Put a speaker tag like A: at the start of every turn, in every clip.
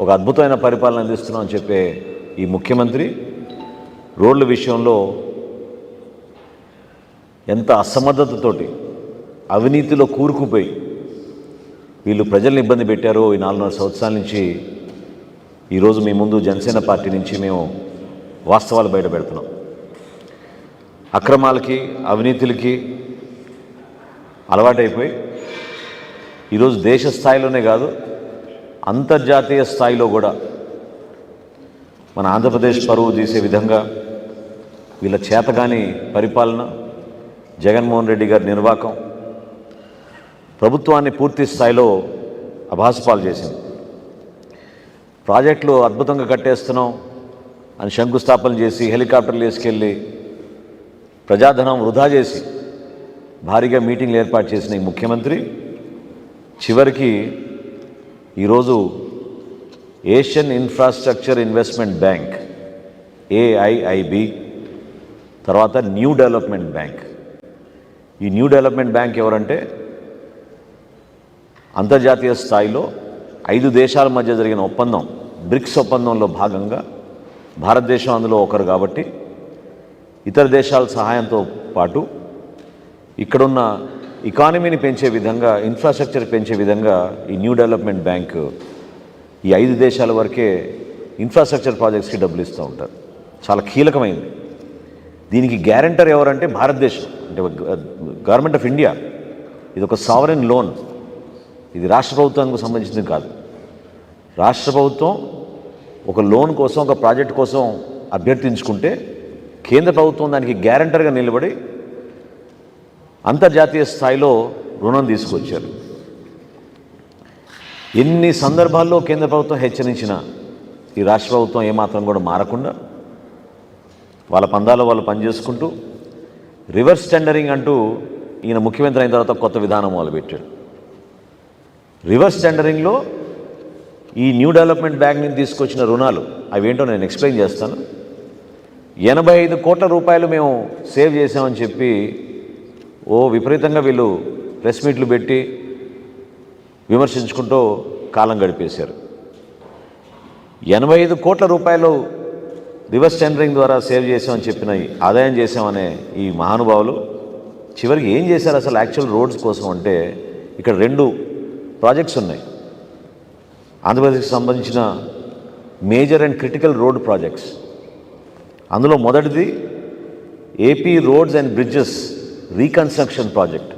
A: ఒక అద్భుతమైన పరిపాలన అందిస్తున్నాం అని చెప్పే ఈ ముఖ్యమంత్రి రోడ్ల విషయంలో ఎంత అసమర్థతతోటి అవినీతిలో కూరుకుపోయి వీళ్ళు ప్రజల్ని ఇబ్బంది పెట్టారో ఈ నాలుగున్నర సంవత్సరాల నుంచి ఈరోజు మీ ముందు జనసేన పార్టీ నుంచి మేము వాస్తవాలు బయట పెడుతున్నాం. అక్రమాలకి అవినీతులకి అలవాటైపోయి ఈరోజు దేశ స్థాయిలోనే కాదు అంతర్జాతీయ స్థాయిలో కూడా మన ఆంధ్రప్రదేశ్ పరువు తీసే విధంగా వీళ్ళ చేతగాని పరిపాలన జగన్మోహన్ రెడ్డి గారి నిర్వాకం ప్రభుత్వాన్ని పూర్తి స్థాయిలో అభాసపాలు చేసింది. ప్రాజెక్టులు అద్భుతంగా కట్టేస్తున్నాం అని శంకుస్థాపన చేసి హెలికాప్టర్లు వేసుకెళ్ళి ప్రజాధనం వృధా చేసి భారీగా మీటింగ్లు ఏర్పాటు చేసిన ఈ ముఖ్యమంత్రి చివరికి ఈరోజు Asian infrastructure investment bank AIIB తర్వాత న్యూ డెవలప్మెంట్ బ్యాంక్. ఈ న్యూ డెవలప్మెంట్ బ్యాంక్ ఎవరంటే అంతర్జాతీయ స్థాయిలో ఐదు దేశాల మధ్య జరిగిన ఒప్పందం బ్రిక్స్ ఒప్పందంలో భాగంగా భారతదేశం అందులో ఒకరు కాబట్టి ఇతర దేశాల సహాయంతో పాటు ఇక్కడున్న ఇకానమీని పెంచే విధంగా ఇన్ఫ్రాస్ట్రక్చర్ పెంచే విధంగా ఈ న్యూ డెవలప్మెంట్ బ్యాంక్ ఈ ఐదు దేశాల వరకే ఇన్ఫ్రాస్ట్రక్చర్ ప్రాజెక్ట్స్కి డబ్బులు ఇస్తూ ఉంటారు. చాలా కీలకమైంది. దీనికి గ్యారంటర్ ఎవరంటే భారతదేశం. అంటే గవర్నమెంట్ ఆఫ్ ఇండియా ఇది ఒక సావరెన్ లోన్ ఇది రాష్ట్ర ప్రభుత్వానికి సంబంధించింది కాదు. రాష్ట్ర ప్రభుత్వం ఒక లోన్ కోసం ఒక ప్రాజెక్ట్ కోసం అభ్యర్థించుకుంటే కేంద్ర ప్రభుత్వం దానికి గ్యారంటర్గా నిలబడి అంతర్జాతీయ స్థాయిలో రుణం తీసుకొచ్చారు. ఎన్ని సందర్భాల్లో కేంద్ర ప్రభుత్వం హెచ్చరించినా ఈ రాష్ట్ర ప్రభుత్వం ఏమాత్రం కూడా మారకుండా వాళ్ళ పందాలో వాళ్ళు పనిచేసుకుంటూ రివర్స్ టెండరింగ్ అంటూ ఈయన ముఖ్యమంత్రి అయిన తర్వాత కొత్త విధానం మొదలుపెట్టాడు. రివర్స్ టెండరింగ్లో ఈ న్యూ డెవలప్మెంట్ బ్యాంక్ నుంచి తీసుకొచ్చిన రుణాలు అవేంటో నేను ఎక్స్ప్లెయిన్ చేస్తాను. ఎనభై ఐదు కోట్ల రూపాయలు మేము సేవ్ చేసామని చెప్పి ఓ విపరీతంగా వీళ్ళు ప్రెస్ మీట్లు పెట్టి విమర్శించుకుంటూ కాలం గడిపేశారు. ఎనభై ఐదు కోట్ల రూపాయలు రివర్స్ టెండరింగ్ ద్వారా సేవ్ చేసామని చెప్పిన ఆదాయం చేసామనే ఈ మహానుభావులు చివరికి ఏం చేశారు అసలు యాక్చువల్ రోడ్స్ కోసం అంటే ఇక్కడ రెండు ప్రాజెక్ట్స్ ఉన్నాయి. ఆంధ్రప్రదేశ్కి సంబంధించిన major and critical road projects. అందులో మొదటిది AP roads and bridges reconstruction project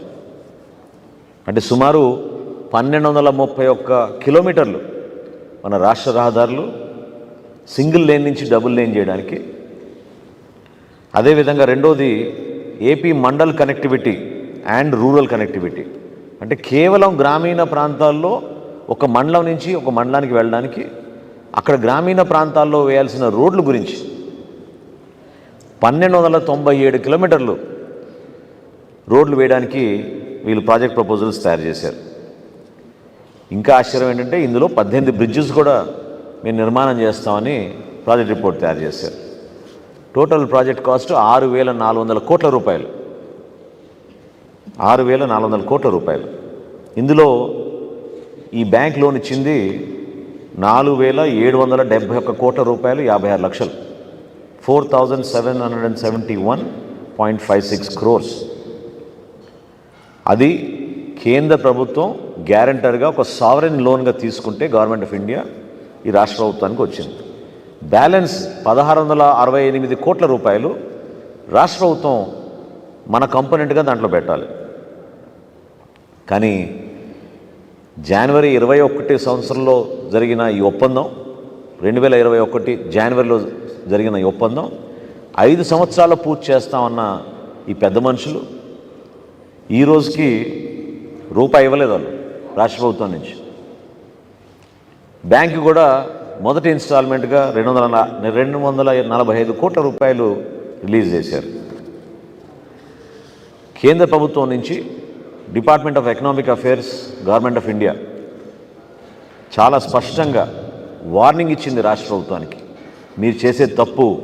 A: అంటే సుమారు పన్నెండు వందల ముప్పై ఒక్క కిలోమీటర్లు మన రాష్ట్ర రహదారులు సింగిల్ లేన్ నుంచి డబుల్ లేన్ చేయడానికి. అదేవిధంగా రెండోది AP mandal connectivity and rural connectivity అంటే కేవలం గ్రామీణ ప్రాంతాల్లో ఒక మండలం నుంచి ఒక మండలానికి వెళ్ళడానికి అక్కడ గ్రామీణ ప్రాంతాల్లో వేయాల్సిన రోడ్ల గురించి పన్నెండు వందల తొంభై ఏడు కిలోమీటర్లు రోడ్లు వేయడానికి వీళ్ళు ప్రాజెక్ట్ ప్రపోజల్స్ తయారు చేశారు. ఇంకా ఆశ్చర్యం ఏంటంటే ఇందులో పద్దెనిమిది బ్రిడ్జెస్ కూడా మేము నిర్మాణం చేస్తామని ప్రాజెక్ట్ రిపోర్ట్ తయారు చేశారు. టోటల్ ప్రాజెక్ట్ కాస్ట్ ఆరు వేల నాలుగు వందల కోట్ల రూపాయలు. ఆరు వేల నాలుగు వందల కోట్ల రూపాయలు. ఇందులో ఈ బ్యాంక్ లోన్ ఇచ్చింది నాలుగు వేల ఏడు వందల డెబ్భై ఒక్క కోట్ల రూపాయలు యాభై ఆరు లక్షలు. Four thousand seven hundred and seventy one point five six crores. అది కేంద్ర ప్రభుత్వం గ్యారంటర్గా ఒక సావరెన్ లోన్గా తీసుకుంటే గవర్నమెంట్ ఆఫ్ ఇండియా ఈ రాష్ట్ర ప్రభుత్వానికి వచ్చింది. బ్యాలెన్స్ పదహారు వందల అరవై ఎనిమిది కోట్ల రూపాయలు రాష్ట్ర ప్రభుత్వం మన కంపోనెంట్గా దాంట్లో పెట్టాలి. కానీ జనవరి ఇరవై ఒకటి సంవత్సరంలో జరిగిన ఈ ఒప్పందం రెండు వేల ఇరవై ఒకటి జనవరిలో జరిగిన ఈ ఒప్పందం ఐదు సంవత్సరాలు పూర్తి చేస్తామన్న ఈ పెద్ద మనుషులు ఈ రోజుకి రూపాయి ఇవ్వలేదు వాళ్ళు రాష్ట్ర ప్రభుత్వం నుంచి. బ్యాంకు కూడా మొదటి ఇన్స్టాల్మెంట్గా రెండు వందల రెండు వందల నలభై ఐదు కోట్ల రూపాయలు రిలీజ్ చేశారు. కేంద్ర ప్రభుత్వం నుంచి department of economic affairs government of India చాలా స్పష్టంగా వార్నింగ్ ఇచ్చింది రాష్ట్ర ప్రభుత్వానికి. మీరు చేసే తప్పు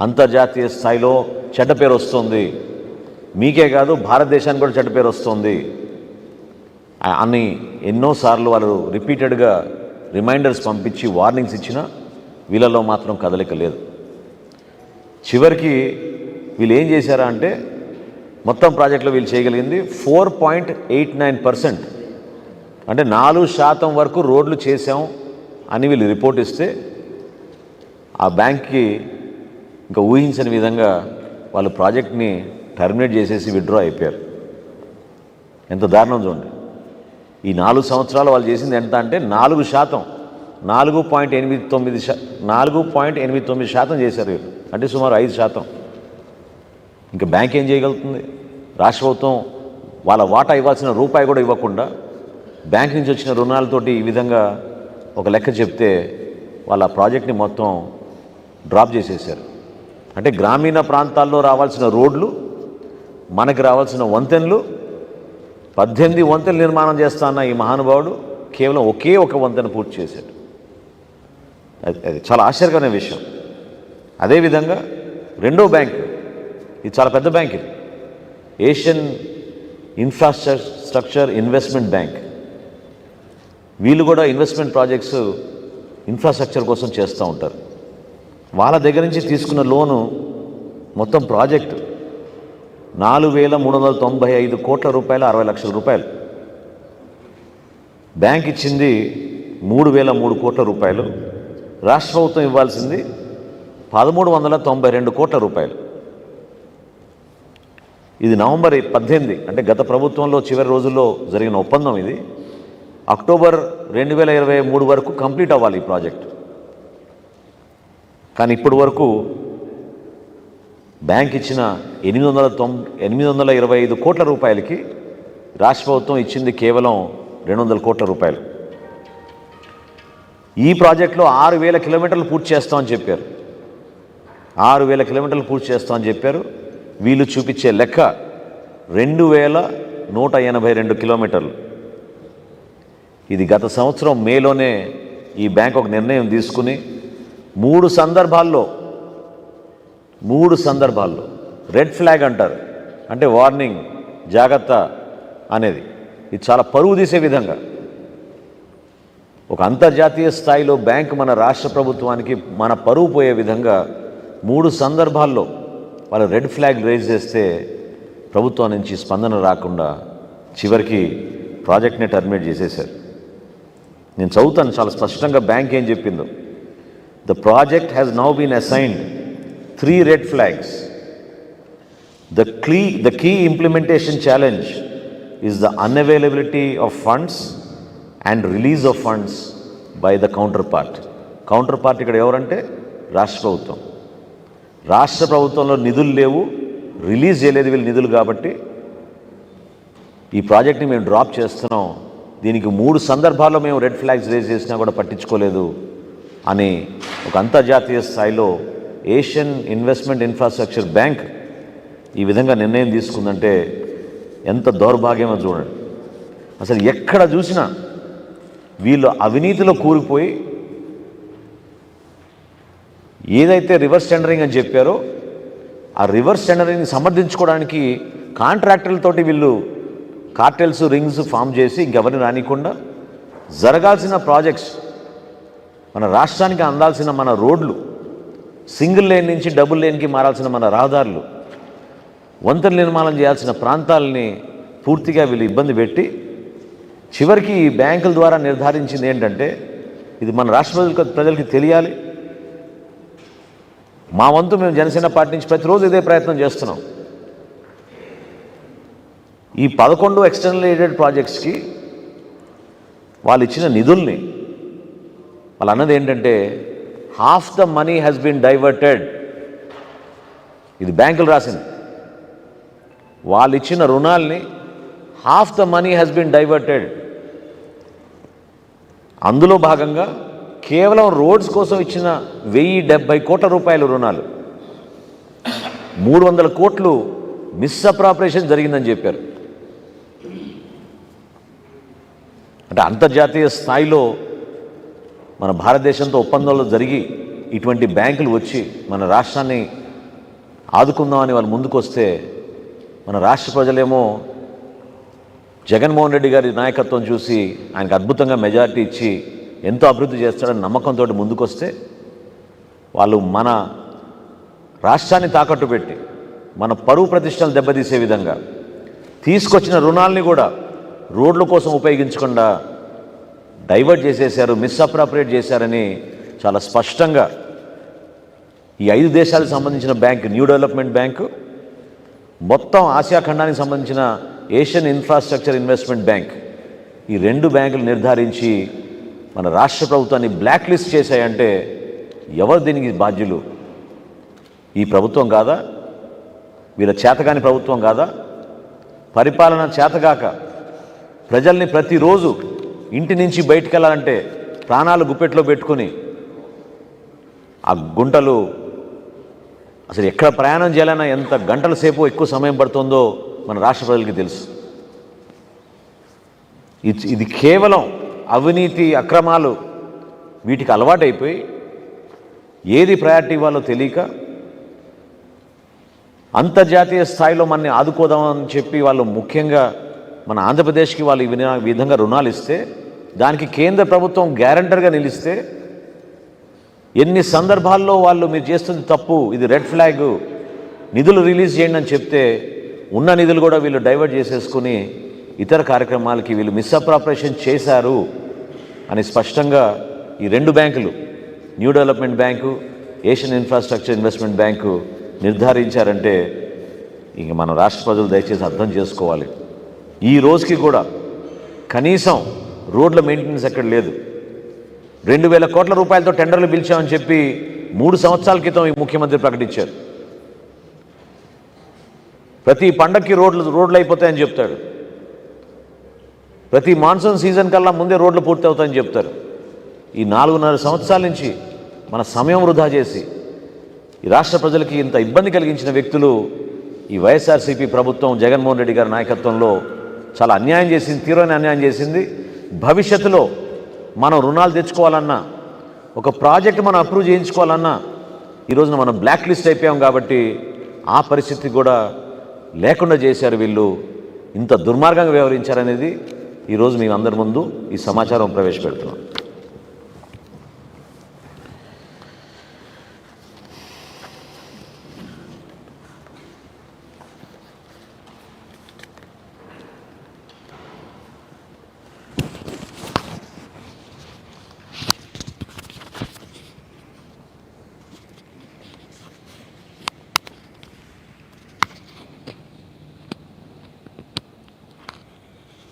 A: అంతర్జాతీయ స్థాయిలో చెడ్డ పేరు వస్తుంది. మీకే కాదు భారతదేశానికి కూడా చెడ్డ పేరు వస్తుంది. అని ఎన్నోసార్లు వాళ్ళు రిపీటెడ్గా రిమైండర్స్ పంపించి వార్నింగ్స్ ఇచ్చినా వీళ్ళలో మాత్రం కదలిక లేదు. చివరికి వీళ్ళు ఏం చేశారా అంటే మొత్తం ప్రాజెక్టులో వీళ్ళు చేయగలిగింది four point eight nine percent. అంటే నాలుగు శాతం వరకు రోడ్లు చేశాం అని వీళ్ళు రిపోర్ట్ ఇస్తే ఆ బ్యాంక్కి ఇంకా ఊహించని విధంగా వాళ్ళు ప్రాజెక్ట్ని టర్మినేట్ చేసేసి విత్డ్రా అయిపోయారు. ఎంత దారుణం చూడండి. ఈ నాలుగు సంవత్సరాలు వాళ్ళు చేసింది ఎంత అంటే నాలుగు శాతం. నాలుగు పాయింట్ ఎనిమిది తొమ్మిది శా నాలుగు పాయింట్ ఎనిమిది తొమ్మిది శాతం చేశారు వీళ్ళు. అంటే సుమారు ఐదు శాతం. ఇంకా బ్యాంక్ ఏం చేయగలుగుతుంది? రాష్ట్ర ప్రభుత్వం వాళ్ళ వాటా ఇవ్వాల్సిన రూపాయి కూడా ఇవ్వకుండా బ్యాంక్ నుంచి వచ్చిన రుణాలతోటి ఈ విధంగా ఒక లెక్క చెప్తే వాళ్ళ ప్రాజెక్ట్ని మొత్తం డ్రాప్ చేసేసారు. అంటే గ్రామీణ ప్రాంతాల్లో రావాల్సిన రోడ్లు మనకి రావాల్సిన వంతెనలు పద్దెనిమిది వంతెనలు నిర్మాణం చేస్తా అన్న ఈ మహానుభావుడు కేవలం ఒకే ఒక వంతెన పూర్తి చేశాడు. అది అది చాలా ఆశ్చర్యకరమైన విషయం. అదేవిధంగా రెండో బ్యాంక్ ఇది చాలా పెద్ద బ్యాంక్ ఇది. Asian infrastructure investment bank. వీళ్ళు కూడా ఇన్వెస్ట్మెంట్ ప్రాజెక్ట్స్ ఇన్ఫ్రాస్ట్రక్చర్ కోసం చేస్తూ ఉంటారు. వాళ్ళ దగ్గర నుంచి తీసుకున్న లోను మొత్తం ప్రాజెక్టు. నాలుగు వేల మూడు వందల తొంభై ఐదు కోట్ల రూపాయలు అరవై లక్షల రూపాయలు. బ్యాంక్ ఇచ్చింది మూడు వేల మూడు కోట్ల రూపాయలు. రాష్ట్ర ప్రభుత్వం ఇవ్వాల్సింది పదమూడు వందల తొంభై రెండు కోట్ల రూపాయలు. ఇది నవంబర్ పద్దెనిమిది అంటే గత ప్రభుత్వంలో చివరి రోజుల్లో జరిగిన ఒప్పందం ఇది. అక్టోబర్ రెండు వేల ఇరవై మూడు వరకు కంప్లీట్ అవ్వాలి ఈ ప్రాజెక్ట్. కానీ ఇప్పటి వరకు బ్యాంక్ ఇచ్చిన ఎనిమిది వందల తొం ఎనిమిది వందల ఇరవై ఐదు కోట్ల రూపాయలకి రాష్ట్ర ప్రభుత్వం ఇచ్చింది కేవలం రెండు వందల కోట్ల రూపాయలు. ఈ ప్రాజెక్టులో ఆరు వేల కిలోమీటర్లు పూర్తి చేస్తామని చెప్పారు. ఆరు వేల కిలోమీటర్లు పూర్తి చేస్తామని చెప్పారు. వీళ్ళు చూపించే లెక్క రెండు వేల నూట ఎనభై రెండు కిలోమీటర్లు. ఇది గత సంవత్సరం మేలోనే ఈ బ్యాంక్ ఒక నిర్ణయం తీసుకుని మూడు సందర్భాల్లో మూడు సందర్భాల్లో. రెడ్ ఫ్లాగ్ అంటారు. అంటే వార్నింగ్ జాగ్రత్త అనేది. ఇది చాలా పరువు తీసే విధంగా. ఒక అంతర్జాతీయ స్థాయిలో బ్యాంక్ మన రాష్ట్ర ప్రభుత్వానికి మన పరువు పోయే విధంగా మూడు సందర్భాల్లో వాళ్ళు రెడ్ ఫ్లాగ్ రేజ్ చేస్తే ప్రభుత్వం నుంచి స్పందన రాకుండా చివరికి ప్రాజెక్ట్ని టర్మినేట్ చేసేశారు. నేను చదువుతాను చాలా స్పష్టంగా బ్యాంక్ ఏం చెప్పిందో. The project has now been assigned three red flags the clee the key implementation challenge is the unavailability of funds and release of funds by the counterpart counterpart ఇక్కడ ఎవరంటే రాష్ట్ర ప్రభుత్వం. రాష్ట్ర ప్రభుత్వంలో నిధులు లేవు రిలీజ్ చేయలేదు వీళ్ళు నిధులు కాబట్టి ఈ ప్రాజెక్ట్ని మేము డ్రాప్ చేస్తున్నాం. దీనికి మూడు సందర్భాల్లో మేము రెడ్ ఫ్లాగ్స్ రేజ్ చేసినా కూడా పట్టించుకోలేదు అని ఒక అంతర్జాతీయ స్థాయిలో ఏషియన్ ఇన్వెస్ట్మెంట్ ఇన్ఫ్రాస్ట్రక్చర్ బ్యాంక్ ఈ విధంగా నిర్ణయం తీసుకుందంటే ఎంత దౌర్భాగ్యమో చూడండి. అసలు ఎక్కడ చూసినా వీళ్ళు అవినీతిలో కూరుకుపోయి ఏదైతే రివర్స్ టెండరింగ్ అని చెప్పారో ఆ రివర్స్ టెండరింగ్ని సమర్థించుకోవడానికి కాంట్రాక్టర్లతోటి వీళ్ళు కార్టెల్స్ రింగ్స్ ఫామ్ చేసి ఇంకెవరిని రానికుండా జరగాల్సిన ప్రాజెక్ట్స్ మన రాష్ట్రానికి అందాల్సిన మన రోడ్లు సింగిల్ లేన్ నుంచి డబుల్ లేన్కి మారాల్సిన మన రహదారులు వంతెన నిర్మాణం చేయాల్సిన ప్రాంతాలని పూర్తిగా వీళ్ళు ఇబ్బంది పెట్టి చివరికి ఈ బ్యాంకుల ద్వారా నిర్ధారించింది ఏంటంటే ఇది మన రాష్ట్ర ప్రజలకు ప్రజలకి తెలియాలి. మా వంతు మేము జనసేన పార్టీ నుంచి ప్రతిరోజు ఇదే ప్రయత్నం చేస్తున్నాం. ఈ పదకొండు ఎక్స్టర్నల్ ఎయిడెడ్ ప్రాజెక్ట్స్కి వాళ్ళు ఇచ్చిన నిధుల్ని వాళ్ళు అన్నది ఏంటంటే half the money has been diverted. ఇది బ్యాంకులు రాసింది. వాళ్ళు ఇచ్చిన రుణాల్ని half the money has been diverted. అందులో భాగంగా కేవలం రోడ్స్ కోసం ఇచ్చిన వెయ్యి డెబ్బై కోట్ల రూపాయల రుణాలు. మూడు వందల కోట్లు మిస్అప్రాపరేషన్ జరిగిందని చెప్పారు. అంటే అంతర్జాతీయ స్థాయిలో మన భారతదేశంతో ఒప్పందాలు జరిగి ఇటువంటి బ్యాంకులు వచ్చి మన రాష్ట్రాన్ని ఆదుకుందామని వాళ్ళు ముందుకు వస్తే మన రాష్ట్ర ప్రజలేమో జగన్మోహన్ రెడ్డి గారి నాయకత్వం చూసి ఆయనకు అద్భుతంగా మెజారిటీ ఇచ్చి ఎంతో అభివృద్ధి చేస్తాడని నమ్మకంతో ముందుకొస్తే వాళ్ళు మన రాష్ట్రాన్ని తాకట్టు పెట్టి మన పరువు ప్రతిష్టలు దెబ్బతీసే విధంగా తీసుకొచ్చిన రుణాల్ని కూడా రోడ్ల కోసం ఉపయోగించకుండా డైవర్ట్ చేసేశారు మిస్అప్రాపరేట్ చేశారని చాలా స్పష్టంగా ఈ ఐదు దేశాలకు సంబంధించిన బ్యాంక్ న్యూ డెవలప్మెంట్ బ్యాంకు మొత్తం ఆసియా ఖండానికి సంబంధించిన ఏషియన్ ఇన్ఫ్రాస్ట్రక్చర్ ఇన్వెస్ట్మెంట్ బ్యాంక్ ఈ రెండు బ్యాంకులు నిర్ధారించి మన రాష్ట్ర ప్రభుత్వాన్ని బ్లాక్ లిస్ట్ చేశాయంటే ఎవరు దీనికి బాధ్యులు? ఈ ప్రభుత్వం కాదా? వీళ్ళ చేతగాని ప్రభుత్వం కాదా? పరిపాలన చేతగాక ప్రజల్ని ప్రతిరోజు ఇంటి నుంచి బయటికి వెళ్ళాలంటే ప్రాణాలు గుప్పెట్లో పెట్టుకుని ఆ గుంటలు అసలు ఎక్కడ ప్రయాణం చేయాలన్నా ఎంత గంటల సేపు ఎక్కువ సమయం పడుతుందో మన రాష్ట్ర ప్రజలకి తెలుసు. ఇది ఇది కేవలం అవినీతి అక్రమాలు వీటికి అలవాటైపోయి ఏది ప్రయారిటీ ఇవ్వాలో తెలియక అంతర్జాతీయ స్థాయిలో మనని ఆదుకోదామని చెప్పి వాళ్ళు ముఖ్యంగా మన ఆంధ్రప్రదేశ్కి వాళ్ళు ఈ విధంగా రుణాలు ఇస్తే దానికి కేంద్ర ప్రభుత్వం గ్యారంటర్గా నిలిస్తే ఎన్ని సందర్భాల్లో వాళ్ళు మీరు చేస్తుంది తప్పు ఇది రెడ్ ఫ్లాగ్ నిధులు రిలీజ్ చేయండి అని చెప్తే ఉన్న నిధులు కూడా వీళ్ళు డైవర్ట్ చేసేసుకుని ఇతర కార్యక్రమాలకి వీళ్ళు మిస్అప్రాపరేషన్ చేశారు అని స్పష్టంగా ఈ రెండు బ్యాంకులు new development bank Asian infrastructure investment bank నిర్ధారించారంటే ఇంక మన రాష్ట్ర ప్రజలు దయచేసి అర్థం చేసుకోవాలి. ఈ రోజుకి కూడా కనీసం రోడ్ల మెయింటెనెన్స్ ఎక్కడ లేదు. రెండు వేల కోట్ల రూపాయలతో టెండర్లు పిలిచామని చెప్పి మూడు సంవత్సరాల క్రితం ఈ ముఖ్యమంత్రి ప్రకటించారు. ప్రతి పండక్కి రోడ్లు రోడ్లు అయిపోతాయని చెప్తాడు. ప్రతి మాన్సూన్ సీజన్ కల్లా ముందే రోడ్లు పూర్తి అవుతాయని చెప్తారు. ఈ నాలుగున్నర సంవత్సరాల నుంచి మన సమయం వృధా చేసి ఈ రాష్ట్ర ప్రజలకి ఇంత ఇబ్బంది కలిగించిన వ్యక్తులు ఈ వైఎస్ఆర్సీపీ ప్రభుత్వం జగన్మోహన్ రెడ్డి గారి నాయకత్వంలో చాలా అన్యాయం చేసింది తీవ్రమైన అన్యాయం చేసింది. భవిష్యత్తులో మనం రుణాలు తెచ్చుకోవాలన్నా ఒక ప్రాజెక్ట్ మనం అప్రూవ్ చేయించుకోవాలన్నా ఈరోజున మనం బ్లాక్ లిస్ట్ అయిపోయాం కాబట్టి ఆ పరిస్థితి కూడా లేకుండా చేశారు వీళ్ళు. ఇంత దుర్మార్గంగా వ్యవహరించారనేది ఈరోజు మీ అందరి ముందు ఈ సమాచారం ప్రవేశపెడుతున్నాం.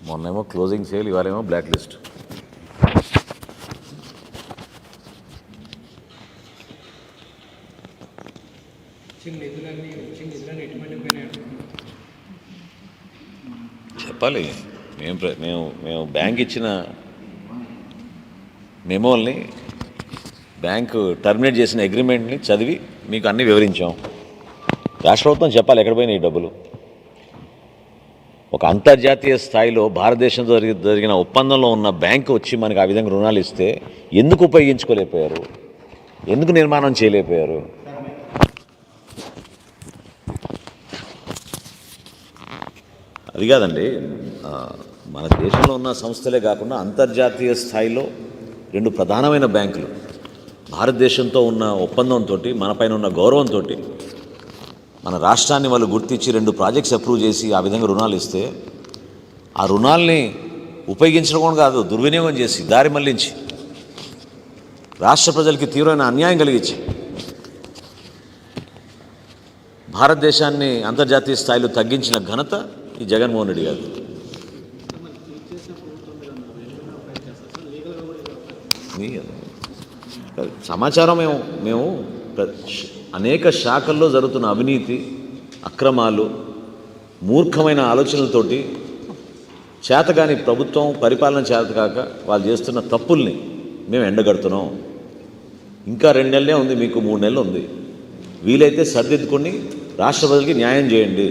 A: మొన్నేమో క్లోజింగ్ సేల్ ఇవాళేమో బ్లాక్ లిస్ట్ చెప్పాలి. మేము ప్ర- మేము మేము బ్యాంక్ ఇచ్చిన మెమోల్ని బ్యాంకు టర్మినేట్ చేసిన అగ్రిమెంట్ని చదివి మీకు అన్నీ వివరించాం. రాష్ట్ర ప్రభుత్వం చెప్పాలి ఎక్కడ పోయినాయి ఈ డబ్బులు. ఒక అంతర్జాతీయ స్థాయిలో భారతదేశంతో జరిగి జరిగిన ఒప్పందంలో ఉన్న బ్యాంకు వచ్చి మనకి ఆ విధంగా రుణాలు ఇస్తే ఎందుకు ఉపయోగించుకోలేకపోయారు? ఎందుకు నిర్మాణం చేయలేకపోయారు? అది కాదండి. మన దేశంలో ఉన్న సంస్థలే కాకుండా అంతర్జాతీయ స్థాయిలో రెండు ప్రధానమైన బ్యాంకులు. భారతదేశంతో ఉన్న ఒప్పందంతో మనపైన ఉన్న గౌరవంతో మన రాష్ట్రాన్ని వాళ్ళు గుర్తించి రెండు ప్రాజెక్ట్స్ అప్రూవ్ చేసి ఆ విధంగా రుణాలు ఇస్తే ఆ రుణాల్ని ఉపయోగించడం కూడా కాదు దుర్వినియోగం చేసి దారి మళ్ళించి. రాష్ట్ర ప్రజలకి తీవ్రమైన అన్యాయం కలిగించి. భారతదేశాన్ని అంతర్జాతీయ స్థాయిలో తగ్గించిన ఘనత ఈ జగన్మోహన్ రెడ్డి గారు సమాచారం మేము మేము అనేక శాఖల్లో జరుగుతున్న అవినీతి అక్రమాలు మూర్ఖమైన ఆలోచనలతోటి చేతగాని ప్రభుత్వం పరిపాలన చేతకాక వాళ్ళు చేస్తున్న తప్పుల్ని మేము ఎండగడుతున్నాం. ఇంకా రెండు నెలలే ఉంది మీకు మూడు నెలలు ఉంది. వీలైతే సర్దిద్దుకొని రాష్ట్ర ప్రజలకి న్యాయం చేయండి.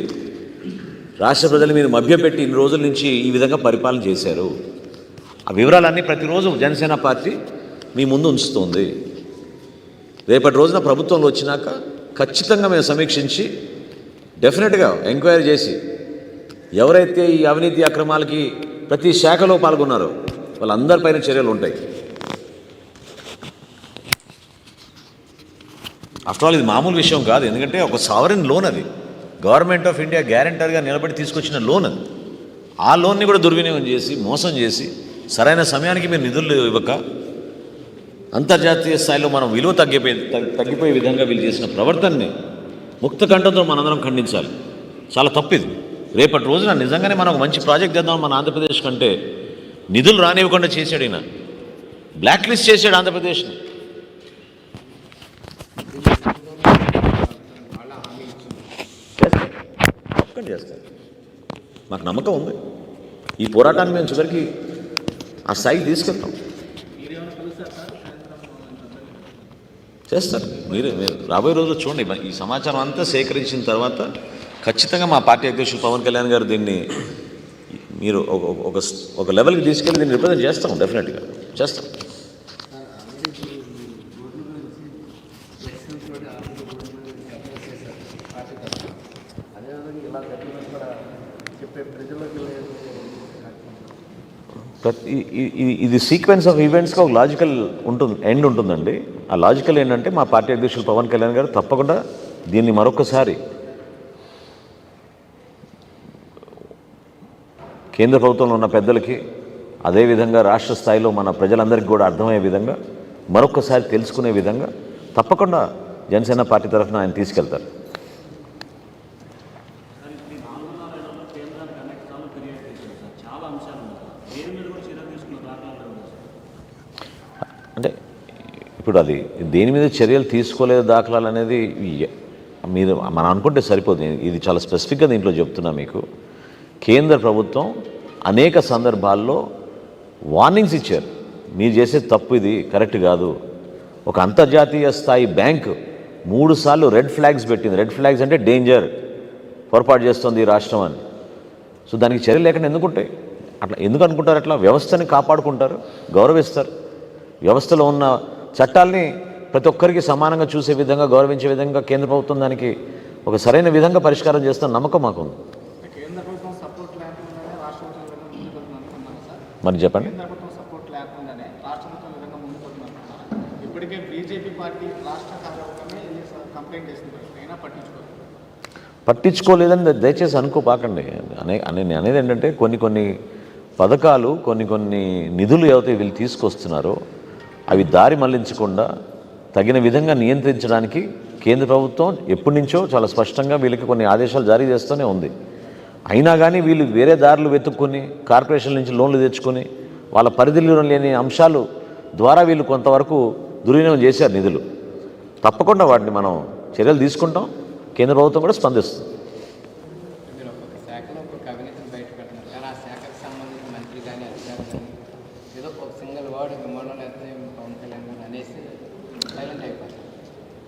A: రాష్ట్ర ప్రజలు మీరు మభ్యపెట్టి ఇన్ని రోజుల నుంచి ఈ విధంగా పరిపాలన చేశారు. ఆ వివరాలన్నీ ప్రతిరోజు జనసేన పార్టీ మీ ముందు ఉంచుతుంది. రేపటి రోజున ప్రభుత్వంలో వచ్చినాక ఖచ్చితంగా మేము సమీక్షించి డెఫినెట్గా ఎంక్వైరీ చేసి ఎవరైతే ఈ అవినీతి అక్రమాలకి ప్రతి శాఖలో పాల్గొన్నారో వాళ్ళందరిపైన చర్యలు ఉంటాయి. ఆఫ్టర్ ఆల్ ఇది మామూలు విషయం కాదు. ఎందుకంటే ఒక సావరిన్ లోన్ అది. గవర్నమెంట్ ఆఫ్ ఇండియా గ్యారంటర్గా నిలబడి తీసుకొచ్చిన లోన్ అది. ఆ లోన్ని కూడా దుర్వినియోగం చేసి మోసం చేసి సరైన సమయానికి మీరు నిధులు ఇవ్వక అంతర్జాతీయ స్థాయిలో మనం విలువ తగ్గిపోయే తగ్గిపోయే విధంగా వీళ్ళు చేసిన ప్రవర్తనని ముక్త కంఠంతో మనందరం ఖండించాలి. చాలా తప్పిది. రేపటి రోజున నిజంగానే మనం ఒక మంచి ప్రాజెక్ట్ చేద్దాం మన ఆంధ్రప్రదేశ్ కంటే నిధులు రానివ్వకుండా చేశాడు ఈయన. బ్లాక్ లిస్ట్ చేశాడు ఆంధ్రప్రదేశ్ని.
B: వాళ్ళ హామీ
A: మాకు నమ్మకం ఉంది. ఈ పోరాటాన్ని మేము చివరికి ఆ స్థాయికి తీసుకెళ్తాం. చేస్తారు. మీరు మీరు రాబోయే రోజు చూడండి. ఈ సమాచారం అంతా సేకరించిన తర్వాత ఖచ్చితంగా మా పార్టీ అధ్యక్షుడు పవన్ కళ్యాణ్ గారు దీన్ని మీరు ఒక ఒక- ఒక ఒక లెవెల్కి తీసుకెళ్ళి దీన్ని రిప్రజెంట్ చేస్తాం డెఫినెట్గా చేస్తాం. ప్రతి ఇది సీక్వెన్స్ ఆఫ్ ఈవెంట్స్గా ఒక లాజికల్ ఉంటుంది ఎండ్ ఉంటుందండి. ఆ లాజికల్ ఏంటంటే మా పార్టీ అధ్యక్షులు పవన్ కళ్యాణ్ గారు తప్పకుండా దీన్ని మరొకసారి కేంద్ర ప్రభుత్వంలో ఉన్న పెద్దలకి అదేవిధంగా రాష్ట్ర స్థాయిలో మన ప్రజలందరికీ కూడా అర్థమయ్యే విధంగా మరొకసారి తెలుసుకునే విధంగా తప్పకుండా జనసేన పార్టీ తరఫున ఆయన తీసుకెళ్తారు అంటే ఇప్పుడు అది దేని మీద చర్యలు తీసుకోలేదు దాఖలాలు అనేది మీరు మనం అనుకుంటే సరిపోదు. ఇది చాలా స్పెసిఫిక్గా దీంట్లో చెప్తున్నా మీకు. కేంద్ర ప్రభుత్వం అనేక సందర్భాల్లో వార్నింగ్స్ ఇచ్చారు. మీరు చేసే తప్పు ఇది కరెక్ట్ కాదు. ఒక అంతర్జాతీయ స్థాయి బ్యాంకు మూడు సార్లు రెడ్ ఫ్లాగ్స్ పెట్టింది. రెడ్ ఫ్లాగ్స్ అంటే డేంజర్. పొరపాటు చేస్తుంది ఈ రాష్ట్రం అని. సో దానికి చర్య లేకుండా ఎందుకుంటాయి అట్లా ఎందుకు అనుకుంటారు? అట్లా వ్యవస్థని కాపాడుకుంటారు గౌరవిస్తారు. వ్యవస్థలో ఉన్న చట్టాల్ని ప్రతి ఒక్కరికి సమానంగా చూసే విధంగా గౌరవించే విధంగా కేంద్ర ప్రభుత్వం దానికి ఒక సరైన విధంగా పరిష్కారం చేస్తున్న నమ్మకం మాకుంది
C: సార్.
A: మరి చెప్పండి. పట్టించుకోలేదని దయచేసి అనుకోపాకండి. అనే అనే నేను అనేది ఏంటంటే కొన్ని కొన్ని పథకాలు కొన్ని కొన్ని నిధులు ఏవైతే వీళ్ళు తీసుకొస్తున్నారో అవి దారి మళ్ళించకుండా తగిన విధంగా నియంత్రించడానికి కేంద్ర ప్రభుత్వం ఎప్పటి నుంచో చాలా స్పష్టంగా వీళ్ళకి కొన్ని ఆదేశాలు జారీ చేస్తూనే ఉంది. అయినా కానీ వీళ్ళు వేరే దారులు వెతుక్కొని కార్పొరేషన్ నుంచి లోన్లు తెచ్చుకొని వాళ్ళ పరిధిలో లేని అంశాలు ద్వారా వీళ్ళు కొంతవరకు దుర్వినియోగం చేశారు నిధులు. తప్పకుండా వాటిని మనం చర్యలు తీసుకుంటాం. కేంద్ర ప్రభుత్వం కూడా స్పందిస్తుంది
B: మీరు ఒక్కొక్క శాఖలో ఒక్కొక్క అవినీతిని బయట పెట్టినారు కానీ ఆ శాఖకు సంబంధించిన మంత్రి కానీ అధికారులు కానీ ఏదో ఒక సింగిల్ వర్డ్ విమానం అయితే పవన్ కళ్యాణ్ గారు అనేసి సైలెంట్ అయిపోతారు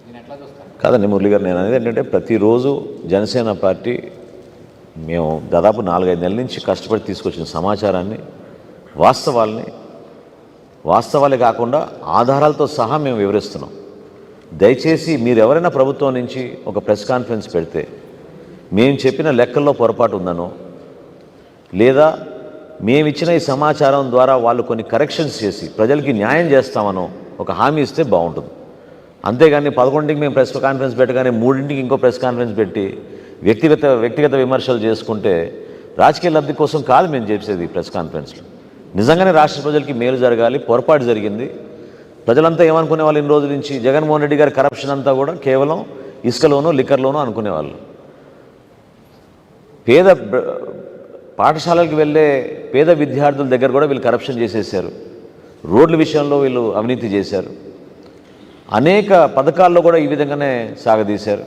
B: నేను ఎట్లా చూస్తాను
A: కాదండి మురళి గారు నేను అనేది ఏంటంటే ప్రతిరోజు జనసేన పార్టీ మేము దాదాపు నాలుగైదు నెలల నుంచి కష్టపడి తీసుకొచ్చిన సమాచారాన్ని వాస్తవాల్ని వాస్తవాలే కాకుండా ఆధారాలతో సహా మేము వివరిస్తున్నాం. దయచేసి మీరు ఎవరైనా ప్రభుత్వం నుంచి ఒక ప్రెస్ కాన్ఫరెన్స్ పెడితే మేము చెప్పిన లెక్కల్లో పొరపాటు ఉందనో లేదా మేమిచ్చిన ఈ సమాచారం ద్వారా వాళ్ళు కొన్ని కరెక్షన్స్ చేసి ప్రజలకి న్యాయం చేస్తామనో ఒక హామీ ఇస్తే బాగుంటుంది. అంతేగాని పదకొండింటికి మేము ప్రెస్ కాన్ఫరెన్స్ పెట్టగానే మూడింటికి ఇంకో ప్రెస్ కాన్ఫరెన్స్ పెట్టి వ్యక్తిగత వ్యక్తిగత విమర్శలు చేసుకుంటే రాజకీయ లబ్ధి కోసం కాదు మేము చేసేది ఈ ప్రెస్ కాన్ఫరెన్స్లో. నిజంగానే రాష్ట్ర ప్రజలకి మేలు జరగాలి పొరపాటు జరిగింది. ప్రజలంతా ఏమనుకునే వాళ్ళు ఇన్ని రోజుల నుంచి? జగన్మోహన్ రెడ్డి గారి కరప్షన్ అంతా కూడా కేవలం ఇసుకలోనో లిక్కర్లోనో అనుకునేవాళ్ళు పేద పాఠశాలలకు వెళ్ళే పేద విద్యార్థుల దగ్గర కూడా వీళ్ళు కరప్షన్ చేసేసారు. రోడ్ల విషయంలో వీళ్ళు అవినీతి చేశారు. అనేక పథకాల్లో కూడా ఈ విధంగానే సాగదీశారు.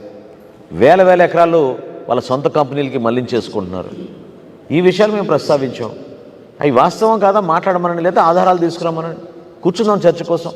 A: వేల వేల ఎకరాలు వాళ్ళ సొంత కంపెనీలకి మళ్ళించేసుకుంటున్నారు ఈ విషయాలు మేము ప్రస్తావించాం. అవి వాస్తవం కాదా మాట్లాడమనండి లేదా ఆధారాలు తీసుకురామనండి? కూర్చుందాం చర్చ కోసం.